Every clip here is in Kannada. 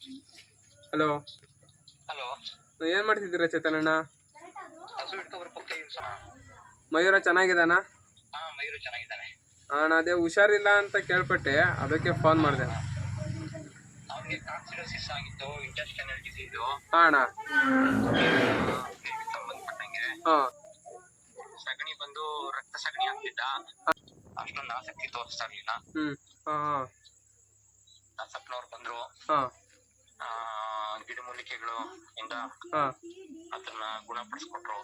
ಹಲೋ. ಹಲೋ. ಏನ್ ಮಾಡ್ತಿದ್ದೀರಾ ಚೇತನಣ್ಣ? ಹಸು ಇಟ್ಕೊಬರ್ ಪಕ್ಕ ಮಯೂರ ಚೆನ್ನಾಗಿದಾನ ಹಾ ಮಯೂರ ಚೆನ್ನಾಗಿದ್ದಾನೆ. ಅಣ್ಣ ಅದೇ ಹುಷಾರಿಲ್ಲ ಅಂತ ಕೇಳ್ಪಟ್ಟೆ ಅದಕ್ಕೆ ಫೋನ್ ಮಾಡಿದೆ. ಅವನಿಗೆ ಕಾನ್ಸಿಡೋಸಿಸ್ ಆಗಿತ್ತು ಇಂಟೆಸ್ಟೈನಲ್ ಡಿಸೀಸು ಹಾ ಅಣ್ಣ. ಸಂಬಂಧಪಟ್ಟಂಗೆ. ಹಾ. ಸಗಣಿ ಬಂದು ರಕ್ತ ಸಗಣಿ ಆಗ್ತಿದ್ದ ಅಷ್ಟೊಂದು ಆಸಕ್ತಿ ತೋರಿಸ್ತಾ ಇರ್ಲಿಲ್ಲ. ಹ್ಮ್. ಹಾ ಸಪ್ನವ್ರು ಬಂದ್ರು. ಹಾ. ಗಿಡಮೂಲಿಕೆಗಳು ಇಂದ ಹಾ. ಅದನ್ನ ಗುಣಪಡಿಸ್ಕೊಟ್ರು.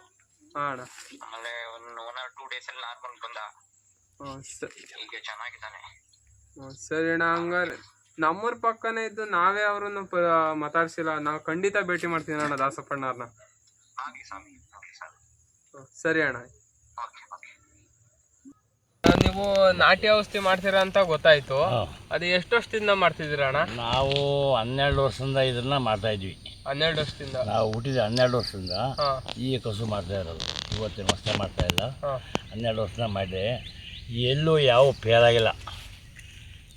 ಹಾ ಅಣ್ಣ. ಆಮೇಲೆ one one or two days ಅಲ್ಲಿ ನಾರ್ಮಲ್ ಬಂದ. ಈಗ ಚೆನ್ನಾಗಿದ್ದಾನೆ. ಸರಿ ಅಣ್ಣ ಹಂಗಾರೆ. ನಮ್ಮೂರ್ ಪಕ್ಕನೇ ಇದ್ದು ನಾವೇ ಅವ್ರನ್ನ ಮಾತಾಡ್ಸಿಲ್ಲ. ನಾವು ಖಂಡಿತ ಭೇಟಿ ಮಾಡ್ತೀನಿ ಅಣ್ಣ ದಾಸಪ್ಪಣ್ಣವ್ರನ್ನ. ಸರಿ ಅಣ್ಣ. Okay okay. ನೀವು ನಾಟಿ ಔಷಧಿ ಮಾಡ್ತೀರಾ ಅಂತ ಗೊತ್ತಾಯ್ತು. ಅದು ಎಷ್ಟು ವರ್ಷದಿಂದ ಮಾಡ್ತಿದ್ದೀರಾ ಅಣ್ಣ? ನಾವು ಹನ್ನೆರಡು ವರ್ಷದಿಂದ ಇದನ್ನ ಮಾಡ್ತಾ ಇದ್ವಿ. ಹನ್ನೆರಡು ವರ್ಷದಿಂದ. ನಾವು ಹುಟ್ಟಿದ ಹನ್ನೆರಡು ವರ್ಷದಿಂದ ಈ ಕಸು ಮಾಡ್ತಾ ಇರೋದು. ಇವತ್ತಿನ ವರ್ಷ ಮಾಡ್ತಾ ಇಲ್ಲ. ಹನ್ನೆರಡು ವರ್ಷ ಮಾಡಿದೆ ಎಲ್ಲೂ ಯಾವ ಫೇಲ್ ಆಗಿಲ್ಲ.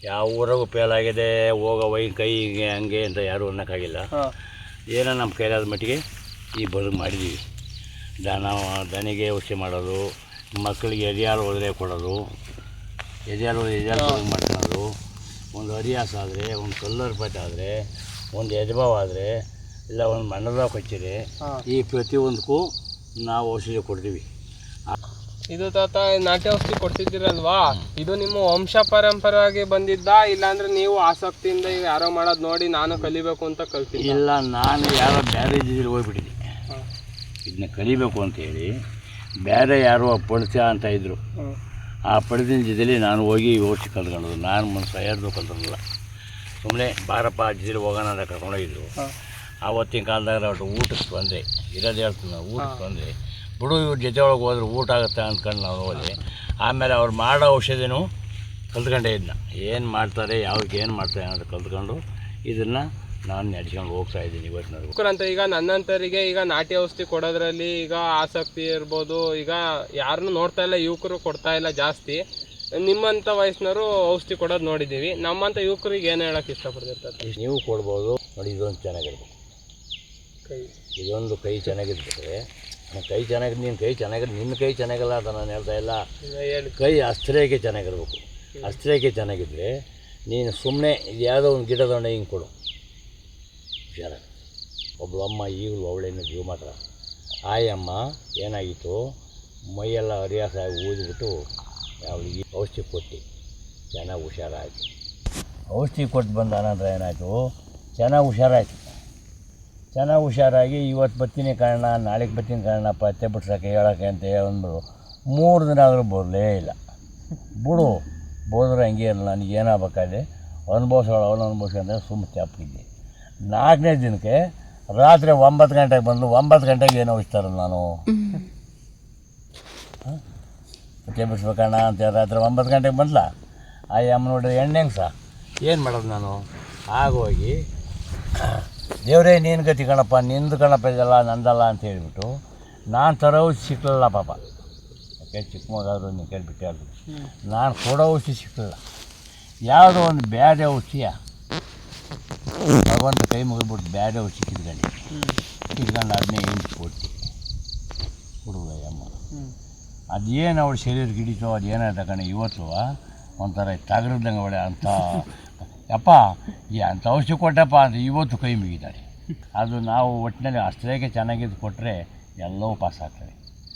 ಯಾವ ಊರಾಗೂ ಫೇಲ್ ಆಗಿದೆ ಹೋಗೋ ವೈ ಕೈ ಹಿಂಗೆ ಹಂಗೆ ಅಂತ ಯಾರೂ ಅನ್ನೋಕ್ಕಾಗಿಲ್ಲ. ಏನೋ ನಮ್ಮ ಕೈಲಾದ ಮಟ್ಟಿಗೆ ಈ ಬದುಕು ಮಾಡಿದ್ದೀವಿ ದನ ದನಿಗೆ ಔಷಧಿ ಮಾಡೋದು ಮಕ್ಕಳಿಗೆ ಎದೆಯಾರು ಹೋದರೆ ಕೊಡೋದು ಎದೆಯಾರು ಎದೆಯಾರು ಮಾಡ್ಕೊಳ್ಳೋದು. ಒಂದು ಹರಿಯಾಸ ಆದರೆ ಒಂದು ಕಲ್ಲರ್ ಪಟ್ಟಾದರೆ ಆದರೆ ಒಂದು ಎದೆಬಾವ್ ಆದರೆ ಇಲ್ಲ ಒಂದು ಮಣ್ಣದಾಗ ಹಚ್ಚಿರಿ. ಈ ಪ್ರತಿಯೊಂದಕ್ಕೂ ನಾವು ಔಷಧಿ ಕೊಡ್ತೀವಿ. ಇದು ತಾತ ನಾಟಿ ಔಷಧಿ ಕೊಡ್ತಿದ್ದೀರಲ್ವಾ? ಇದು ನಿಮ್ಮ ವಂಶ ಪರಂಪರೆಯಾಗಿ ಬಂದಿದ್ದ? ಇಲ್ಲಾಂದ್ರೆ ನೀವು ಆಸಕ್ತಿಯಿಂದ ಈಗ ಯಾರೋ ಮಾಡೋದು ನೋಡಿ ನಾನು ಕಲಿಬೇಕು ಅಂತ ಕಲ್ತೀನಿ ಇಲ್ಲ ನಾನು ಯಾರೋ ಬೇರೆ ಇದ್ದಿದ್ದೀರಿ ಹೋಗ್ಬಿಟ್ಟಿದ್ದೆ ಇದನ್ನ ಕಲಿಬೇಕು ಅಂತೇಳಿ ಬೇರೆ ಯಾರೋ ಪಡಿಸ ಅಂತ ಇದ್ದರು ಆ ಪಡೆದಿನ ಜೊತೆಲಿ ನಾನು ಹೋಗಿ ಔಷಧಿ ಕಲ್ತ್ಕೊಳ್ಳೋದು ನಾನು ಮನಸ್ಸು ಹೇಳ್ಬೇಕು ಕಲ್ತಿರಲಿಲ್ಲ ಸುಮ್ಮನೆ ಬಾರಪ್ಪ ಜೊತೆಲಿ ಹೋಗೋಣ ಅಂತ ಕರ್ಕೊಂಡೋಗಿದ್ರು. ಆವತ್ತಿನ ಕಾಲದಾಗ ಅವ್ರು ಊಟಕ್ಕೆ ತೊಂದರೆ ಇರೋದು ಹೇಳ್ತೀನಿ ನಾವು ಊಟಕ್ಕೆ ತೊಂದರೆ. ಬಿಡು ಇವ್ರ ಜೊತೆ ಒಳಗೆ ಹೋದ್ರೆ ಊಟ ಆಗುತ್ತೆ ಅಂದ್ಕೊಂಡು ನಾವು ಹೋದೆ ಆಮೇಲೆ ಅವ್ರು ಮಾಡೋ ಔಷಧಿನೂ ಕಲ್ತ್ಕೊಂಡೇ ಇದನ್ನ ಏನು ಮಾಡ್ತಾರೆ ಯಾವಾಗ ಏನು ಮಾಡ್ತಾರೆ ಅಂತ ಕಲ್ತ್ಕೊಂಡು ಇದನ್ನು ನಾನು ನಡ್ಸ್ಕೊಂಡು ಹೋಗ್ತಾ ಇದ್ದೀನಿ ಇವತ್ತಿನ ಅಂತ ಈಗ ನನ್ನಂತರಿಗೆ ಈಗ ನಾಟಿ ಔಷಧಿ ಕೊಡೋದ್ರಲ್ಲಿ ಈಗ ಆಸಕ್ತಿ ಇರ್ಬೋದು. ಈಗ ಯಾರನ್ನು ನೋಡ್ತಾ ಇಲ್ಲ ಯುವಕರು ಕೊಡ್ತಾ ಇಲ್ಲ ಜಾಸ್ತಿ. ನಿಮ್ಮಂಥ ವಯಸ್ಸಿನವರು ಔಷಧಿ ಕೊಡೋದು ನೋಡಿದ್ದೀವಿ. ನಮ್ಮಂಥ ಯುವಕರಿಗೆ ಏನು ಹೇಳೋಕ್ಕೆ ಇಷ್ಟಪಡ್ತಿರ್ತಾರೆ? ನೀವು ಕೊಡ್ಬೋದು ನೋಡಿ ಇದೊಂದು ಚೆನ್ನಾಗಿರ್ಬೇಕು. ಕೈ. ಇದೊಂದು ಕೈ ಚೆನ್ನಾಗಿದ್ದರೆ ನನ್ನ ಕೈ ಚೆನ್ನಾಗಿ ನಿನ್ನ ಕೈ ಚೆನ್ನಾಗಿ ನಿನ್ನ ಕೈ ಚೆನ್ನಾಗಿಲ್ಲ ಅಂತ ನಾನು ಹೇಳ್ತಾ ಇಲ್ಲ. ಕೈ ಅಸ್ತ್ರೇಕೆ ಚೆನ್ನಾಗಿರ್ಬೇಕು. ಅಸ್ತ್ರೇಕೆ ಚೆನ್ನಾಗಿದ್ದರೆ ನೀನು ಸುಮ್ಮನೆ ಯಾವುದೋ ಒಂದು ಗಿಡ ದಂಡ ಹಿಂಗೆ ಕೊಡು. ಹುಷಾರ ಒಬ್ಬಳು ಅಮ್ಮ ಈಗಲೂ ಅವಳೇನು ಜೀವ ಮಾತ್ರ. ಆಯಮ್ಮ ಏನಾಗಿತ್ತು? ಮೈಯೆಲ್ಲ ಹರಿಯಾಸ ಆಗಿ ಊದಿಬಿಟ್ಟು ಅವಳಿಗೆ ಔಷಧಿ ಕೊಟ್ಟು. ಚೆನ್ನಾಗಿ ಹುಷಾರಾಯಿತು ಔಷಧಿ ಕೊಟ್ಟು ಬಂದ ಅನಂತರ ಏನಾಯಿತು? ಚೆನ್ನಾಗಿ ಹುಷಾರಾಯಿತು. ಚೆನ್ನಾಗಿ ಹುಷಾರಾಗಿ ಇವತ್ತು ಬರ್ತೀನಿ ಕಾರಣ ನಾಳೆಗೆ ಬರ್ತೀನಿ ಕಾರಣ ಪತ್ತೆ ಬಿಡ್ಸೋಕೆ ಹೇಳೋಕೆ ಅಂತ ಹೇಳಿದ್ರು ಮೂರು ದಿನ ಆದರೂ ಬರಲೇ ಇಲ್ಲ. ಬಿಡು. ಬೋದ್ರೆ ಹಂಗೆ ಇರಲ್ಲ, ನನಗೆ ಏನಾಗಬೇಕಾದ್ರೆ ಅನುಭವಿಸೋಳು, ಅವನು ಅನುಭವಿಸ್ಕೊಂಡ್ರೆ ಸುಮ್ಮನೆ ಚಾಪಿದ್ದೆ ನಾಲ್ಕನೇ ದಿನಕ್ಕೆ ರಾತ್ರಿ ಒಂಬತ್ತು ಗಂಟೆಗೆ ಬಂದು ಒಂಬತ್ತು ಗಂಟೆಗೆ ಏನೋ ಹೋಗ್ತಾರ ನಾನು? ಪತ್ತೆ ಬಿಡಿಸ್ಬೇಕಣ್ಣ ಅಂತ ರಾತ್ರಿ ಒಂಬತ್ತು ಗಂಟೆಗೆ ಬಂದ್ಲ? ಆ ಅಮ್ಮ ನೋಡಿದ್ರೆ ಎಣ್ಣೆಂಗೆ ಸಹ ಏನು ಮಾಡೋದು ನಾನು? ಆಗೋಗಿ ದೇವರೇ ನೀನು ಗತಿ ಕಣಪ್ಪ ನಿಂದು ಕಣಪ್ಪ ಇದೆಲ್ಲ ನಂದಲ್ಲ ಅಂತ ಹೇಳಿಬಿಟ್ಟು ನಾನು ತರೋ ಔಷಧಿ ಸಿಕ್ಕಲಿಲ್ಲ ಪಾಪ. ಯಾಕೆ ಚಿಕ್ಕ ಮಗಾದ್ರು ನೀನು ಕೇಳಿಬಿಟ್ಟೆ ಅದು. ನಾನು ಕೊಡೋ ಔಷಧಿ ಸಿಕ್ಕಲಿಲ್ಲ ಯಾವುದೋ ಒಂದು ಬ್ಯಾಡ ಔಷಧಿಯ. ಭಗವಂತ ಕೈ ಮುಗಿದ್ಬಿಟ್ಟು ಬ್ಯಾಡ ಔಷಧಿ ಕಿತ್ಕೊಂಡು. ಕಿತ್ಕೊಂಡು ಅದನ್ನೇ ಹಿಂಗೆ ಕೊಟ್ಟು. ಹುಡುಗ ಅಮ್ಮ ಅದೇನು ಅವಳು ಶರೀರ ಹಿಡಿತೋ ಅದು ಏನಾಯ್ತು ಕಣೆ ಇವತ್ತು ಒಂಥರ ತಗರದಂಗೆ ಅವಳೆ ಅಂತ. ಯಪ್ಪ ಈ ಅಂಥ ಔಷಧಿ ಕೊಟ್ಟಪ್ಪ ಅಂದರೆ ಇವತ್ತು ಕೈ ಮುಗಿತಾರೆ ಅದು ನಾವು ಒಟ್ಟಿನಲ್ಲಿ ಅಷ್ಟೇಗೆ ಚೆನ್ನಾಗಿದ್ದು ಕೊಟ್ಟರೆ ಎಲ್ಲವೂ ಪಾಸ್ ಆಗ್ತದೆ.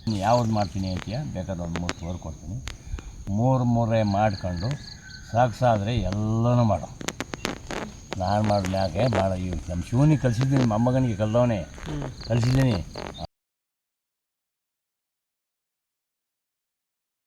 ನೀನು ಯಾವ್ದು ಮಾಡ್ತೀನಿ ಅಂತೀಯ? ಬೇಕಾದ್ರೆ ಒಂದು ಮೂರು ತೋರ್ ಕೊಡ್ತೀನಿ. ಮೂರು ಮೂರೇ ಮಾಡ್ಕೊಂಡು ಸಾಕ್ಸಾದರೆ ಎಲ್ಲನೂ ಮಾಡೋ. ನಾನು ಮಾಡಿದ ಯಾಕೆ? ಭಾಳ ಇವ್ ನಮ್ಮ ಶಿವನಿಗೆ ಕಲಿಸಿದ್ದೀನಿ ಮಗನಿಗೆ ಕಲ್ದವನೇ ಕಲಿಸಿದ್ದೀನಿ